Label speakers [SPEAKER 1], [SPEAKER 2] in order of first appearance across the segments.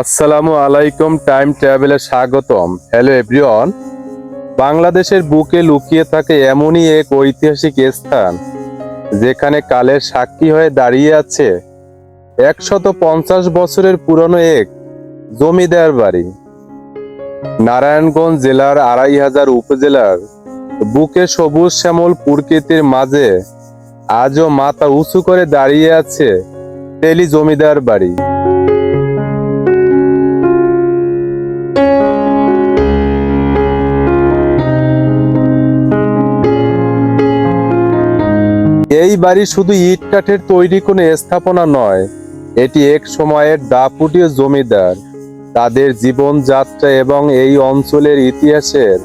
[SPEAKER 1] আসসালামু আলাইকুম, টাইম ট্রাভেলে স্বাগতম। হ্যালো এভরিওয়ান, বাংলাদেশের বুকে লুকিয়ে থাকে এমনই এক ঐতিহাসিক স্থান, যেখানে কালের সাক্ষী হয়ে দাঁড়িয়ে আছে একশত পঞ্চাশ বছরের পুরনো এক জমিদার বাড়ি। নারায়ণগঞ্জ জেলার আড়াই হাজার উপজেলার বুকে সবুজ শ্যামল প্রকৃতির মাঝে আজও মাথা উঁচু করে দাঁড়িয়ে আছে তেলি জমিদার বাড়ি। এই বাড়ি শুধু ইট কাঠের তৈরি কোনো স্থাপনা নয়, এটি এক সময়ের দাপুটীয় জমিদার। তাদের জীবনযাত্রা এবং এই অঞ্চলের ইতিহাসের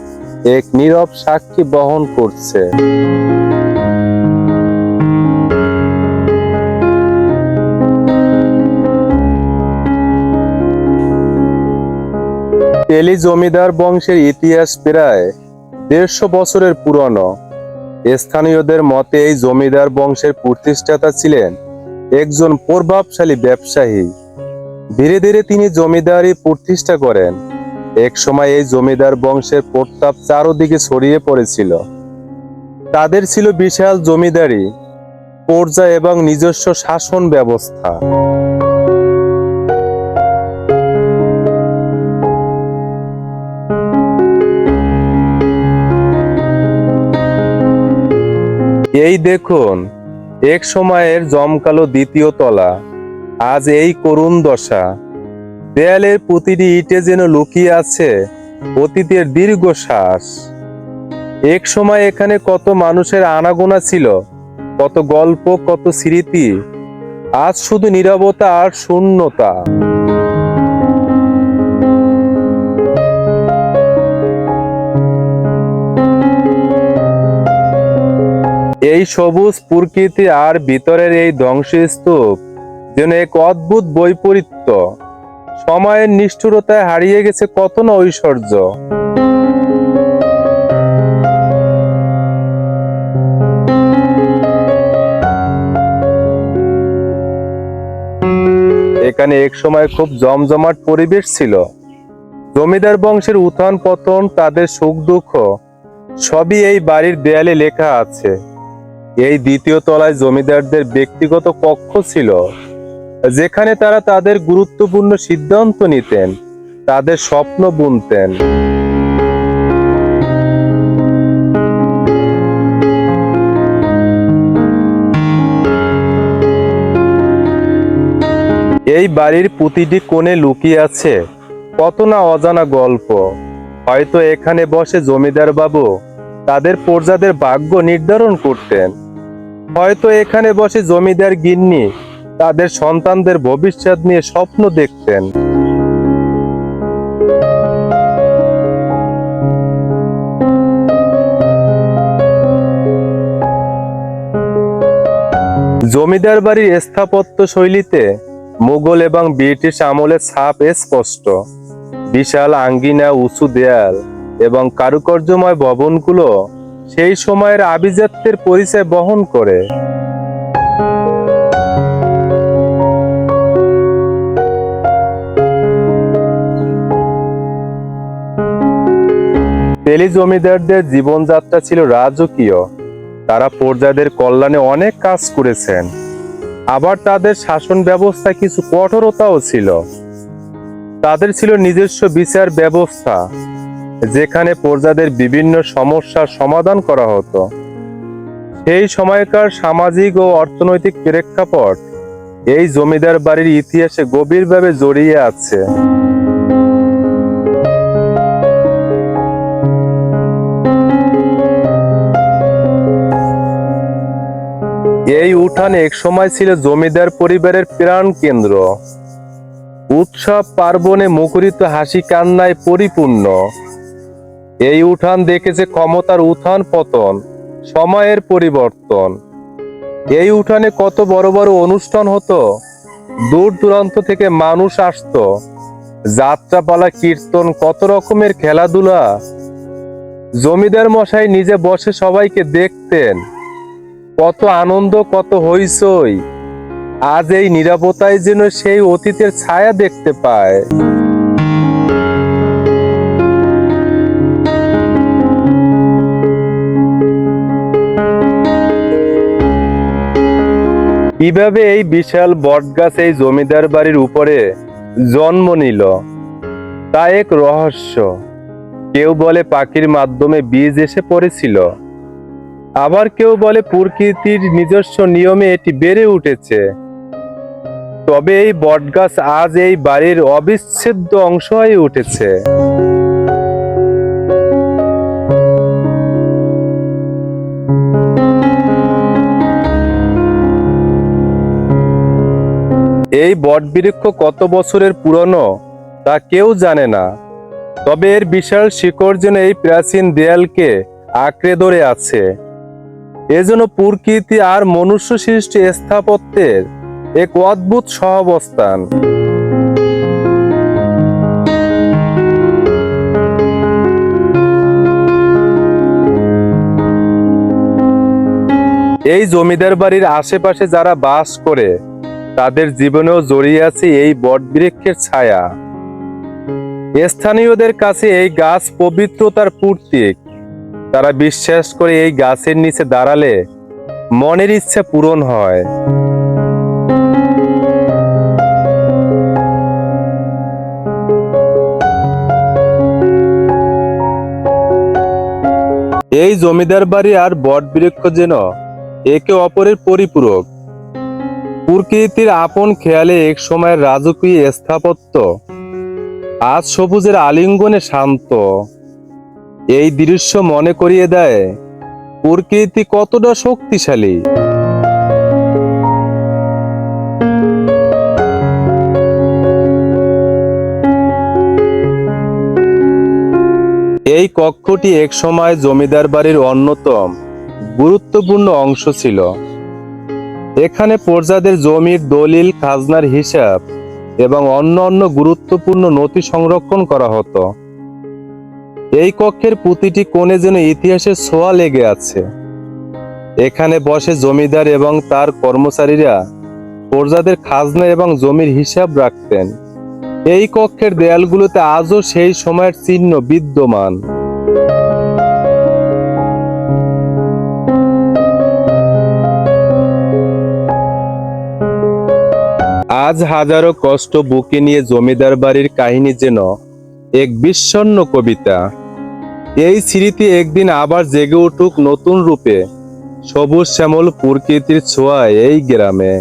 [SPEAKER 1] এক নীরব সাক্ষী বহন করছে। তেলি জমিদার বংশের ইতিহাস প্রায় দেড়শো বছরের পুরনো। স্থানীয়দের মতে এই জমিদার বংশের প্রতিষ্ঠাতা ছিলেন একজন প্রভাবশালী ব্যবসায়ী। ধীরে ধীরে তিনি জমিদারি প্রতিষ্ঠা করেন। এক সময় এই জমিদার বংশের প্রতাপ চারদিকে ছড়িয়ে পড়েছিল। তাদের ছিল বিশাল জমিদারি, পর্যা এবং নিজস্ব শাসন ব্যবস্থা। এই দেখুন, এক সময়ের জমকালো দ্বিতীয় তলা, আজ এই করুণ দশা। দেয়ালের প্রতিটি ইটে যেন লুকিয়ে আছে অতীতের দীর্ঘ শ্বাস এক সময় এখানে কত মানুষের আনাগোনা ছিল, কত গল্প, কত স্মৃতি, আজ শুধু নীরবতা আর শূন্যতা। এই সবুজ প্রকৃতি আর ভিতরের এই ধ্বংসস্তূপ যেন এক অদ্ভুত বৈপরীত্য। সময়ের নিষ্ঠুরতায় হারিয়ে গেছে কত না ঐশ্বর্য। এখানে এক সময় খুব জমজমাট পরিবেশ ছিল। জমিদার বংশের উত্থান পতন, তাদের সুখ দুঃখ সবই এই বাড়ির দেয়ালে লেখা আছে। এই দ্বিতীয় তলায় জমিদারদের ব্যক্তিগত কক্ষ ছিল, যেখানে তারা তাদের গুরুত্বপূর্ণ সিদ্ধান্ত নিতেন, তাদের স্বপ্ন বুনতেন। এই বাড়ির প্রতিটি কোণে লুকিয়ে আছে কত না অজানা গল্প। হয়তো এখানে বসে জমিদার বাবু তাদের প্রজাদের ভাগ্য নির্ধারণ করতেন। হয়তো এখানে বসে জমিদার গিন্নি তাদের সন্তানদের ভবিষ্যৎ নিয়ে স্বপ্ন দেখতেন। জমিদার বাড়ির স্থাপত্য শৈলীতে মুঘল এবং ব্রিটিশ আমলের ছাপ স্পষ্ট। বিশাল আঙ্গিনা, উঁচু দেয়াল এবং কারুকার্যময় ভবনগুলো সেই সময়ের আভিজাত্যের পরিচয় বহন করে। তেলি জমিদারদের জীবনযাত্রা ছিল রাজকীয়। তারা প্রজাদের কল্যাণে অনেক কাজ করেছেন। আবার তাদের শাসন ব্যবস্থা কিছু কঠোরতাও ছিল। তাদের ছিল নিজস্ব বিচার ব্যবস্থা। যেখানে প্রজাদের বিভিন্ন সমস্যার সমাধান করা হতো। সেই সময়কার সামাজিক ও অর্থনৈতিক প্রেক্ষাপট এই জমিদার বাড়ির ইতিহাসে গভীরভাবে জড়িয়ে আছে। এই উঠান এক সময় ছিল জমিদার পরিবারের প্রাণ কেন্দ্র। উৎসব পার্বণে মুখরিত হাসি কান্নায় পরিপূর্ণ। এই উঠান দেখেছে ক্ষমতার উত্থান পতন, সময়ের পরিবর্তন। এই উঠানে কত বড় বড় অনুষ্ঠান হতো, দূর দূরান্ত থেকে মানুষ আসতো। যাত্রাপালা, কীর্তন, কত রকমের খেলাধুলা। জমিদার মশাই নিজে বসে সবাইকে দেখতেন। কত আনন্দ, কত হইচই। আজ এই নিরাপত্তায় যেন সেই অতীতের ছায়া দেখতে পায়। কীভাবে এই বিশাল বটগাছ এই জমিদার বাড়ির উপরে জন্ম নিল? তা এক রহস্য। কেউ বলে পাখির মাধ্যমে বীজ এসে পড়েছিল। আবার কেউ বলে প্রকৃতির নিজস্ব নিয়মে এটি বেড়ে উঠেছে। তবে এই বটগাছ আজ এই বাড়ির অবিচ্ছেদ্য অংশ হয়ে উঠেছে। এই বটবৃক্ষ কত বছরের পুরনো, তা কেউ জানে না। তবে এর বিশাল শিকড় যেন এই প্রাচীন দেয়ালকে আঁকড়ে ধরে আছে। এজন্য প্রকৃতি আর মনুষ্য সৃষ্টি স্থাপত্যের এক অদ্ভুত সহাবস্থান। এই জমিদার বাড়ির আশেপাশে যারা বাস করে তাদের জীবনেও জড়িয়ে আছে এই বটবৃক্ষের ছায়া। স্থানীয়দের কাছে এই গাছ পবিত্রতার প্রতীক। তারা বিশ্বাস করে এই গাছের নিচে দাঁড়ালে মনের ইচ্ছা পূরণ হয়। এই জমিদার বাড়ি আর বটবৃক্ষ যেন একে অপরের পরিপূরক। প্রকৃতির আপন খেয়ালে এক সময়ের রাজকীয় স্থাপত্য। আজ সবুজের আলিঙ্গনে শান্ত। এই দৃশ্য মনে করিয়ে দেয়, প্রকৃতি কতটা শক্তিশালী। এই কক্ষটি একসময় জমিদার বাড়ির অন্যতম গুরুত্বপূর্ণ অংশ ছিল। এখানে প্রজাদের জমির দলিল, খাজনার হিসাব এবং অন্য অন্য গুরুত্বপূর্ণ নথি সংরক্ষণ করা হতো। এই কক্ষের প্রতিটি কোণে যেন ইতিহাসের ছোঁয়া লেগে আছে। এখানে বসে জমিদার এবং তার কর্মচারীরা প্রজাদের খাজনা এবং জমির হিসাব রাখতেন। এই কক্ষের দেয়ালগুলোতে আজও সেই সময়ের চিহ্ন বিদ্যমান। আজ হাজারো কষ্ট বুকে নিয়ে জমিদার বাড়ির কাহিনী যেন এক বিষণ্ণ কবিতা। এই স্মৃতি একদিন আবার জেগে উঠুক নতুন রূপে। সবুজ শ্যামল প্রকৃতির ছোঁয়া এই গ্রামে।